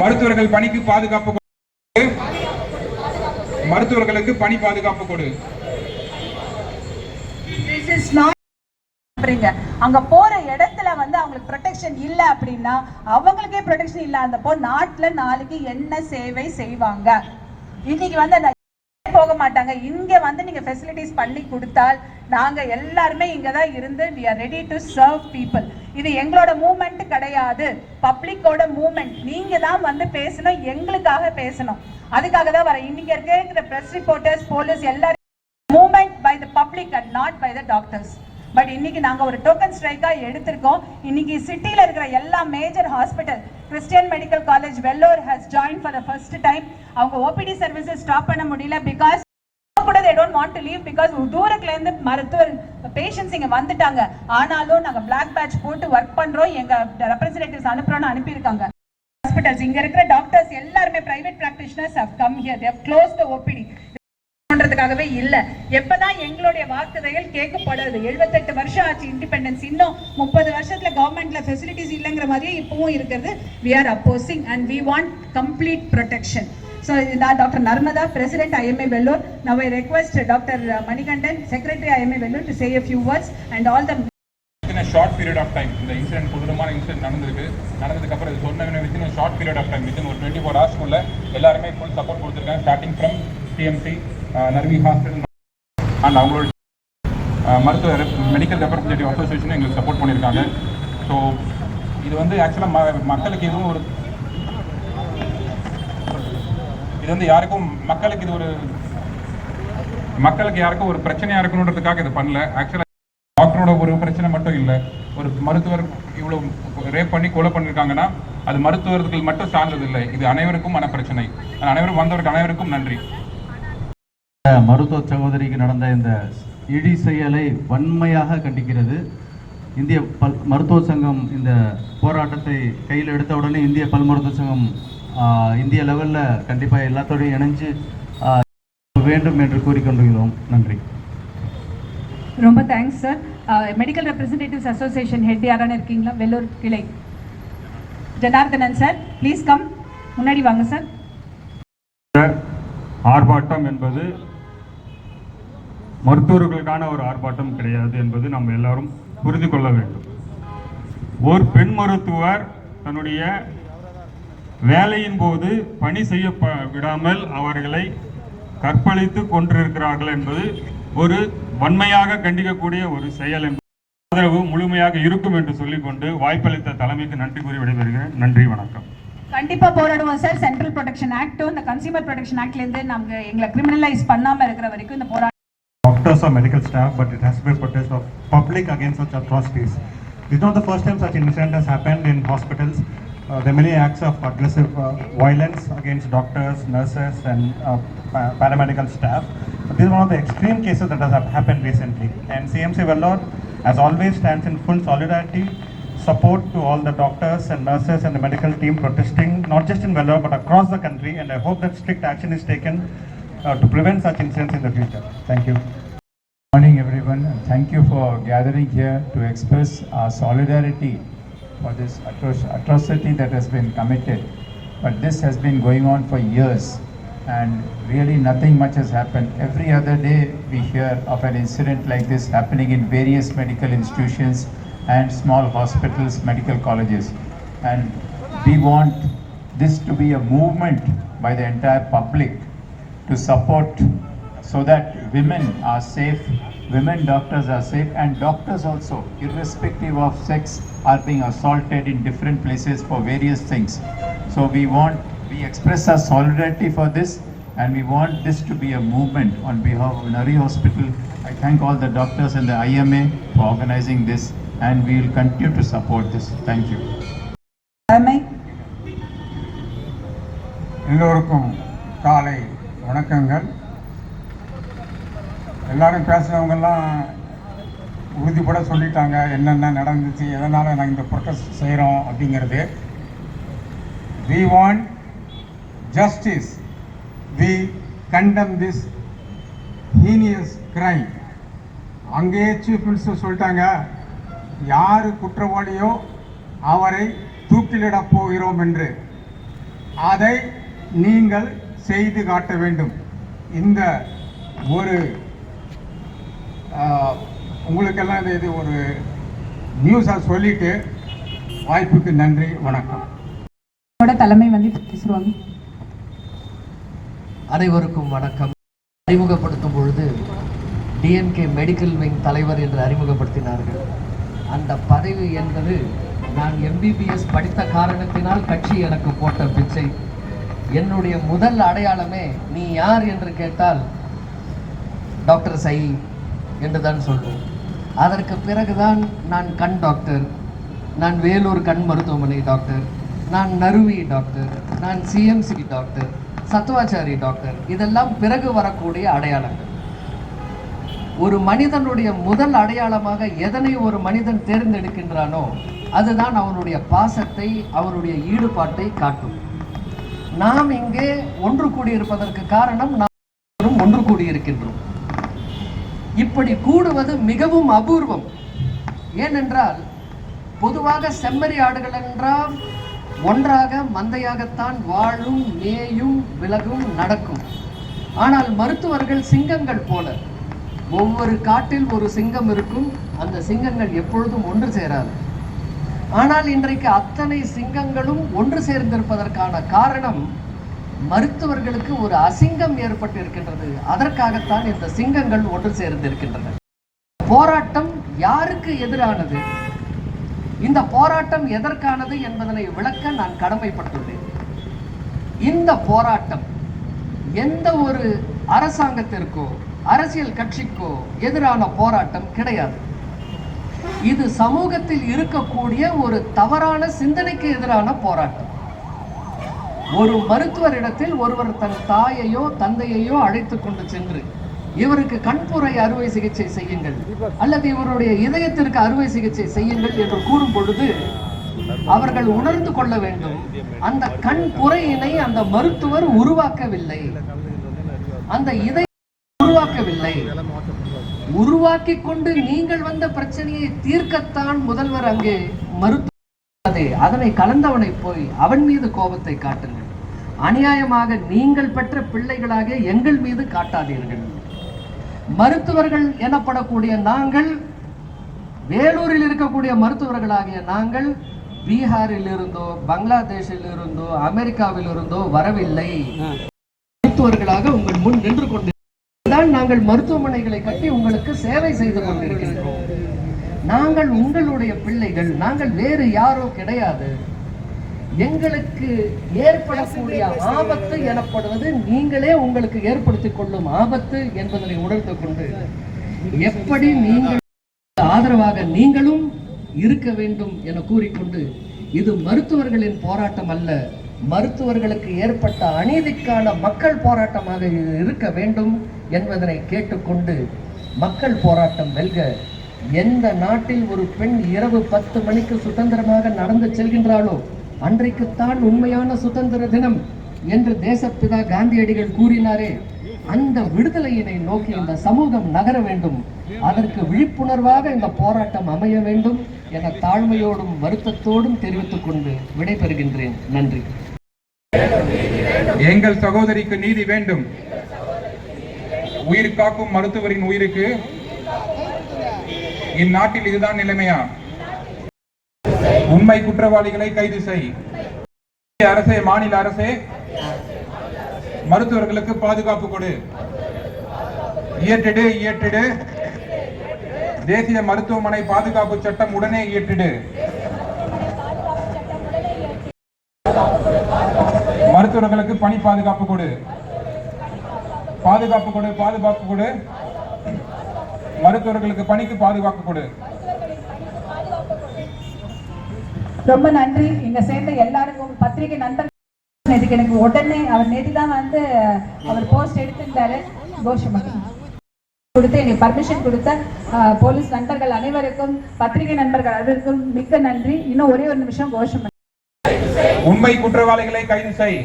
மருத்துவர்கள் பணிக்கு பாதுகாப்பு கொடு. மருத்துவர்களுக்கு பணி பாதுகாப்பு கொடு. அங்க போற இடத்துல வந்து அவங்களுக்கு ப்ரொடெக்ஷன் இல்ல அப்படின்னா அவங்களுக்கே ப்ரொடெக்ஷன் இல்லாதப்போ நாட்டுல நாளைக்கு என்ன சேவை செய்வாங்க? இன்னைக்கு வந்து அந்த போக மாட்டாங்க? இங்க வந்து நீங்க ஃபெசிலிட்டிஸ் பண்ணி கொடுத்தால் நாங்க எல்லாருமே இங்க தான் இருந்து we are ready to serve people இது எங்களோட மூமெண்ட் கிடையாது. பப்ளிக்கோட மூமெண்ட் நீங்க தான் வந்து பேசணும் எங்களுக்காக பேசணும். அதுக்காக தான் வர இன்னைக்கு இருக்கிற பிரஸ் ரிப்போர்ட்டர்ஸ் போலீஸ் எல்லாரும் moment by the public and not by the doctors but இன்னைக்கு நாங்க ஒரு டோக்கன் ஸ்ட்ரைக்கா எடுத்திருக்கோம். இன்னைக்கு சிட்டில இருக்கிற எல்லா major hospital Christian Medical College Vellore has join for the first time அவங்க ஓபிடி சர்வீசஸ் ஸ்டாப் பண்ண முடியல because want to leave because தூரத்துல இருந்து மருத்துவர் பேஷண்ட்ஸ் இங்க வந்துட்டாங்க. ஆனாலும் நாங்க பிளாக் பேட்ச் போட்டு ஒர்க் பண்றோம். எங்க ரெப்ரஸன்டேட்டிவ்ஸ் அனுப்புறோம்னு அனுப்பியிருக்காங்க. ஹாஸ்பிட்டல்ஸ் இங்க இருக்கிற டாக்டர்ஸ் எல்லாருமே private practitioners have come here they close the OPD பண்றதுக்காகவே இல்ல. எப்பதான் எங்களுடைய வாக்குதைகள் கேட்கப்படுறது? 78 வருஷம் ஆச்சு இண்டிபெண்டன்ஸ் இன்னும் முப்பது வருஷத்துல கவர்மெண்ட்ல ஃபெசிலிட்டிஸ் இல்லைங்கிற மாதிரியே இப்பவும் இருக்கிறது. We are opposing and we want complete protection so நான் doctor Narmada president IMA Vellore now I request doctor Manikandan secretary IMA Vellore to say a few words and all the within short period of time இந்த incident கொடூரமான incident நடந்திருக்கு. நடந்ததுக்கு அப்புறம் இது சொன்ன within short period of time within ஒரு twenty four ஹவர்ஸ்க்குள்ள எல்லாருமே ஃபுல் சப்போர்ட் கொடுத்துருக்காங்க. Starting from TMC Naruvi hospital and அவங்களோட uh, மருத்துவ மெடிக்கல் ரெப்ரஸன்டேட்டிவ் அசோசியேஷன் எங்களுக்கு சப்போர்ட் பண்ணியிருக்காங்க. ஸோ இது வந்து ஆக்சுவலாக மக்களுக்கு எதுவும் ஒரு இது வந்து யாருக்கும் மக்களுக்கு இது ஒரு மக்களுக்கு யாருக்கும் ஒரு பிரச்சனையா இருக்கணுன்றதுக்காக இது பண்ணல. ஆக்சுவலாக டாக்டரோட ஒரு பிரச்சனை மட்டும் இல்லை. ஒரு மருத்துவர் இவ்வளோ ரேப் பண்ணி கொலை பண்ணியிருக்காங்கன்னா அது மருத்துவர்கள் மட்டும் சார்ந்தது இல்லை. இது அனைவருக்கும் மன பிரச்சனை அனைவரும் வந்தவருக்கு அனைவருக்கும் நன்றி. மருத்துவ சகோதரிக்கு நடந்த இந்த இழி செயலை வன்மையாக கண்டிக்கிறது. இந்திய பல் மருத்துவ சங்கம் இந்த போராட்டத்தை கையில் எடுத்த உடனே இந்திய பல் மருத்துவ சங்கம் இந்திய லெவலில் கண்டிப்பாக எல்லாத்தோடையும் இணைஞ்சு வேண்டும் என்று கூறிக்கொண்டுகிறோம் நன்றி. ரொம்ப thanks sir medical representatives association head யாரான இருக்கீங்களா? வெள்ளூர் கிளை. ஜனார்தனன் சார் ப்ளீஸ் கம் முன்னாடி வாங்க சார் ஆர்ப்பாட்டம் என்பது மருத்துவர்களுக்கான ஒரு ஆர்ப்பாட்டம் கிடையாது என்பது நம்ம எல்லாரும் புரிந்து கொள்ள வேண்டும். ஒரு பெண் மருத்துவர் தன்னுடைய வேலையின் போது பணி செய்ய விடாமல் அவர்களை கற்பழித்து கொண்டிருக்கிறார்கள் என்பது ஒரு வன்மையாக கண்டிக்கக்கூடிய ஒரு செயல் என்பது ஆதரவு முழுமையாக இருக்கும் என்று சொல்லிக்கொண்டு வாய்ப்பளித்த தலைமைக்கு நன்றி கூறி விடைபெறுகிறேன் நன்றி வணக்கம் கண்டிப்பா போராடுவோம் சார் சென்ட்ரல் ப்ரொடெக்ஷன் ஆக்டும் இந்த கன்சியூமர் ப்ரொடெக்ஷன் ஆக்ட்ல இருந்து நாங்க எங்களை கிரிமினலைஸ் பண்ணாம இருக்கிற வரைக்கும் இந்த போராட்டம் doctors or medical staff, but it has to be a protest of public against such atrocities. This is not the first time such incident has happened in hospitals. Uh, there are many acts of aggressive uh, violence against doctors, nurses, and uh, pa- paramedical staff. This is one of the extreme cases that has happened recently. And CMC Vellore, as always, stands in full solidarity, support to all the doctors and nurses and the medical team protesting, not just in Vellore, but across the country. And I hope that strict action is taken uh, to prevent such incidents in the future. Thank you. Good Morning, everyone. Thank you for gathering here to express our solidarity for this atro- atrocity that has been committed. But this has been going on for years, and really nothing much has happened. Every other day, we hear of an incident like this happening in various medical institutions and small hospitals, medical colleges. And we want this to be a movement by the entire public to support so that women are safe, women doctors are safe, and doctors also, irrespective of sex, are being assaulted in different places for various things. So we want, we express our solidarity for this, and we want this to be a movement on behalf of Nari Hospital. I thank all the doctors and the IMA for organizing this, and we will continue to support this. Thank you. தலைமை எல்லோருக்கும் காலை வணக்கங்கள் எல்லாரும் பேசுனவங்கெல்லாம் உறுதிப்பட சொல்லிட்டாங்க. என்னென்ன நடந்துச்சு எதனால் நாங்கள் இந்த ப்ரொட்டஸ்ட் செய்கிறோம் அப்படிங்கிறது. We want justice we condemn this heinous crime அங்கேயே சீஃப் மினிஸ்டர் சொல்லிட்டாங்க யார் குற்றவாளியோ அவரை தூக்கிலிடப் போகிறோம் என்று. அதை நீங்கள் செய்து காட்ட வேண்டும். இந்த ஒரு உங்களுக்கெல்லாம் இது- இது ஒரு நியூஸாக சொல்லிட்டு வாய்ப்புக்கு நன்றி வணக்கம். தலைமை வந்து பேசுவாங்க அனைவருக்கும் வணக்கம். அறிமுகப்படுத்தும் பொழுது டிஎன்கே மெடிக்கல் விங் தலைவர் என்று அறிமுகப்படுத்தினார்கள். அந்த பதவி என்பது நான் எம்பிபிஎஸ் படித்த காரணத்தினால் கட்சி எனக்கு போட்ட பிச்சை. என்னுடைய முதல் அடையாளமே நீ யார் என்று கேட்டால் டாக்டர் சை என்று தான் சொல்வோம் அதற்கு பிறகுதான் நான் கண் டாக்டர் நான் வேலூர் கண் மருத்துவமனை டாக்டர் நான் நருவி டாக்டர் நான் சிஎம்சி டாக்டர் சத்துவாச்சாரி டாக்டர் இதெல்லாம் பிறகு வரக்கூடிய அடையாளங்கள். ஒரு மனிதனுடைய முதல் அடையாளமாக எதனை ஒரு மனிதன் தேர்ந்தெடுக்கின்றானோ அதுதான் அவனுடைய பாசத்தை அவருடைய ஈடுபாட்டை காட்டும். நாம் இங்கே ஒன்று கூடியிருப்பதற்கு காரணம் நாம் ஒன்று கூடியிருக்கின்றோம். இப்படி கூடுவது மிகவும் அபூர்வம். ஏனென்றால் பொதுவாக செம்மறி ஆடுகள் என்றால் ஒன்றாக மந்தையாகத்தான் வாழும் மேயும் விலகும் நடக்கும். ஆனால் மருத்துவர்கள் சிங்கங்கள் போல ஒவ்வொரு காட்டில் ஒரு சிங்கம் இருக்கும் அந்த சிங்கங்கள் எப்பொழுதும் ஒன்று சேராது. ஆனால் இன்றைக்கு அத்தனை சிங்கங்களும் ஒன்று சேர்ந்திருப்பதற்கான காரணம் மருத்துவர்களுக்கு ஒரு அசிங்கம் ஏற்பட்டு இருக்கின்றது அதற்காகத்தான் இந்த சிங்கங்கள் ஒன்று சேர்ந்திருக்கின்றன. போராட்டம் யாருக்கு எதிரானது? இந்த போராட்டம் எதற்கானது என்பதனை விளக்க நான் கடமைப்பட்டுள்ளேன். இந்த போராட்டம் எந்த ஒரு அரசாங்கத்திற்கோ அரசியல் கட்சிக்கோ எதிரான போராட்டம் கிடையாது. இது சமூகத்தில் இருக்கக்கூடிய ஒரு தவறான சிந்தனைக்கு எதிரான போராட்டம். ஒரு மருத்துவரிடத்தில் ஒருவர் தன் தாயையோ தந்தையையோ அழைத்து கொண்டு சென்று இவருக்கு கண்புரை அறுவை சிகிச்சை செய்யுங்கள் அல்லது இவருடைய இதயத்திற்கு அறுவை சிகிச்சை செய்யுங்கள் என்று கூறும் பொழுது அவர்கள் உணர்ந்து கொள்ள வேண்டும். அந்த கண் புறையினை அந்த மருத்துவர் உருவாக்கவில்லை. அந்த இதய உருவாக்கவில்லை. உருவாக்கி கொண்டு நீங்கள் வந்த பிரச்சனையை தீர்க்கத்தான் முதல்வர் அங்கே மருத்துவ அதே அதனை கலந்தவனை போய் அவன் மீது கோபத்தை காட்டுங்கள். அநியாயமாக நீங்கள் பெற்ற பிள்ளைகளாக எங்கள் மீது காட்டாதீர்கள். மருத்துவர்கள் எனப்படக்கூடிய நாங்கள் வேலூரில் இருக்கக்கூடிய மருத்துவர்களாகிய நாங்கள் பீகாரில் இருந்தோ பங்களாதேஷில் இருந்தோ அமெரிக்காவில் இருந்தோ வரவில்லை. மருத்துவர்களாக உங்கள் முன் நின்று கொண்டு தான் நாங்கள் மருத்துவமனைகளை கட்டி உங்களுக்கு சேவை செய்து கொண்டிருக்கின்றோம் நாங்கள் உங்களுடைய பிள்ளைகள் நாங்கள் வேறு யாரோ கிடையாது. எங்களுக்கு ஏற்படக்கூடிய ஆபத்து எனப்படுவது நீங்களே உங்களுக்கு ஏற்படுத்திக் கொள்ளும் ஆபத்து என்பதனை உணர்ந்து கொண்டு எப்படி நீங்கள் ஆதரவாக நீங்களும் இருக்க வேண்டும் என கூறிக்கொண்டு இது மருத்துவர்களின் போராட்டம் அல்ல. மருத்துவர்களுக்கு ஏற்பட்ட அநீதிக்கான மக்கள் போராட்டமாக இருக்க வேண்டும் என்பதனை கேட்டுக்கொண்டு மக்கள் போராட்டம் வெல்க. எந்த நாட்டில் ஒரு பெண் இரவு பத்து மணிக்கு சுதந்திரமாக நடந்து செல்கின்றாளோ அன்றைக்குத்தான் உண்மையான சுதந்திர தினம் என்று தேசப்பிதா காந்தியடிகள் கூறினாரே. அந்த விடுதலையினை நோக்கி இந்த சமூகம் நகர வேண்டும். அதற்கு விழிப்புணர்வாக இந்த போராட்டம் அமைய வேண்டும் என தாழ்மையோடும் வருத்தத்தோடும் தெரிவித்துக் கொண்டு விடைபெறுகின்றேன். நன்றி. எங்கள் சகோதரிக்கு நீதி வேண்டும். உயிர் காக்கும் மருத்துவரின் உயிருக்கு இந்நாட்டில் இதுதான் நிலைமையா? உண்மை குற்றவாளிகளை கைது செய். அரசே மாநில அரசே மருத்துவர்களுக்கு பாதுகாப்பு கொடு. இயற்றிடு இயற்றிடு. தேசிய மருத்துவமனை பாதுகாப்பு சட்டம் உடனே இயற்றிடு. மருத்துவர்களுக்கு பணி பாதுகாப்பு கொடு. பாதுகாப்பு கொடு பாதுகாப்பு கொடு. மருத்துவர்களுக்கு பணிக்கு பாதுகாப்பு கொடு. ரொம்ப நன்றி. இங்க சேர்ந்த எல்லாருக்கும் பத்திரிகை நண்பர்கள் நேத்துக்கு எனக்கு உடனே அவர் நேற்று தான் வந்து அவர் போஸ்ட் எடுத்திருந்தாரு. கோஷமாக கொடுத்து எனக்கு பர்மிஷன் கொடுத்த போலீஸ் நண்பர்கள் அனைவருக்கும் பத்திரிகை நண்பர்கள் அனைவருக்கும் மிக்க நன்றி. இன்னும் ஒரே ஒரு நிமிஷம் கோஷம்? உண்மை குற்றவாளிகளை கைது செய்.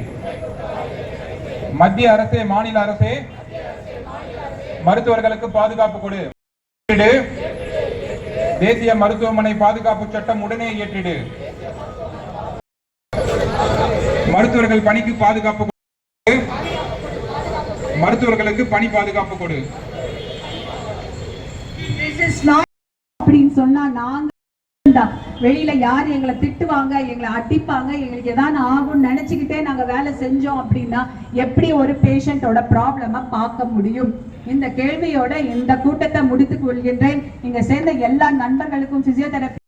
மத்திய அரசே மாநில அரசே மருத்துவர்களுக்கு பாதுகாப்பு கொடு. தேசிய மருத்துவமனை பாதுகாப்பு சட்டம் உடனே இயற்றிடு மருத்துவர்கள் பணிக்கு பாதுகாப்பு மருத்துவர்களுக்கு பணி பாதுகாப்பு கொடு. அப்படின்னு சொன்னா நாங்க தான். வெளியில யார் எங்களை திட்டுவாங்க எங்களை அடிப்பாங்க எங்களுக்கு ஏதாவது ஆகும்னு நினைச்சுக்கிட்டே நாங்க வேலை செஞ்சோம் அப்படின்னா எப்படி ஒரு பேஷண்டோட ப்ராப்ளம பார்க்க முடியும் இந்த கேள்வியோட இந்த கூட்டத்தை முடித்துக் கொள்கின்றேன் இங்க சேர்ந்த எல்லா நண்பர்களுக்கும் பிசியோதெரபி